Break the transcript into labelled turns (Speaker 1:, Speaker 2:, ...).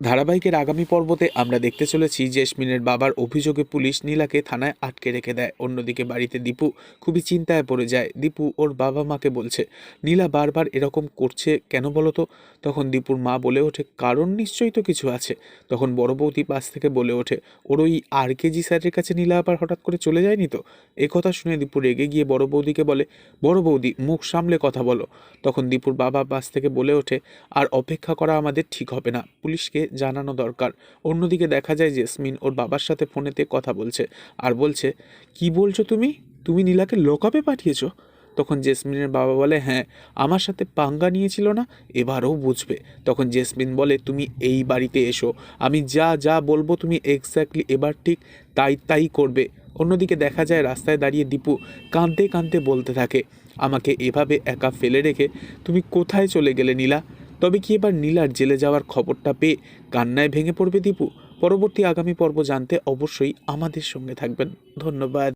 Speaker 1: ধারাবাহিকের আগামী পর্বতে আমরা দেখতে চলেছি জেসমিনের বাবার অভিযোগে পুলিশ নীলাকে থানায় আটকে রেখে দেয়। অন্যদিকে বাড়িতে দীপু খুবই চিন্তায় পড়ে যায়। দীপু ওর বাবা মাকে বলছে, নীলা বারবার এরকম করছে কেন বলো তো? তখন দীপুর মা বলে ওঠে, কারণ নিশ্চয়ই তো কিছু আছে। তখন বড় বৌদি পাশ থেকে বলে ওঠে, ওর ওই আর কেজি স্যারের কাছে নীলা আবার হঠাৎ করে চলে যায়নি তো? কথা শুনে দীপু রেগে গিয়ে বড় বৌদিকে বলে, বড় বৌদি, মুখ সামলে কথা বলো। তখন দীপুর বাবা পাশ থেকে বলে ওঠে, আর অপেক্ষা করা আমাদের ঠিক হবে না। পুলিশকে জানানো দরকার। অন্যদিকে দেখা যায় জেসমিন ওর বাবার সাথে ফোনেতে কথা বলছে আর বলছে, কি বলছো তুমি? তুমি নীলাকে লোকাপে পাঠিয়েছো? তখন জেসমিনের বাবা বলে হ্যাঁ আমার সাথে পাঙ্গা নিয়েছিল না, এবারও বুঝবে। তখন জেসমিন বলে, তুমি এই বাড়িতে এসো, আমি যা যা বলব তুমি এক্স্যাক্টলি এবার ঠিক তাই তাই করবে। অন্যদিকে দেখা যায় রাস্তায় দাঁড়িয়ে দীপু কাঁদতে কাঁদতে বলতে থাকে, আমাকে এভাবে একা ফেলে রেখে তুমি কোথায় চলে গেলে নীলা? তবে কি এবার নীলার জেলে যাওয়ার খবরটা পেয়ে কান্নায় ভেঙে পড়বে দীপু? পরবর্তী আগামী পর্ব জানতে অবশ্যই আমাদের সঙ্গে থাকবেন। ধন্যবাদ।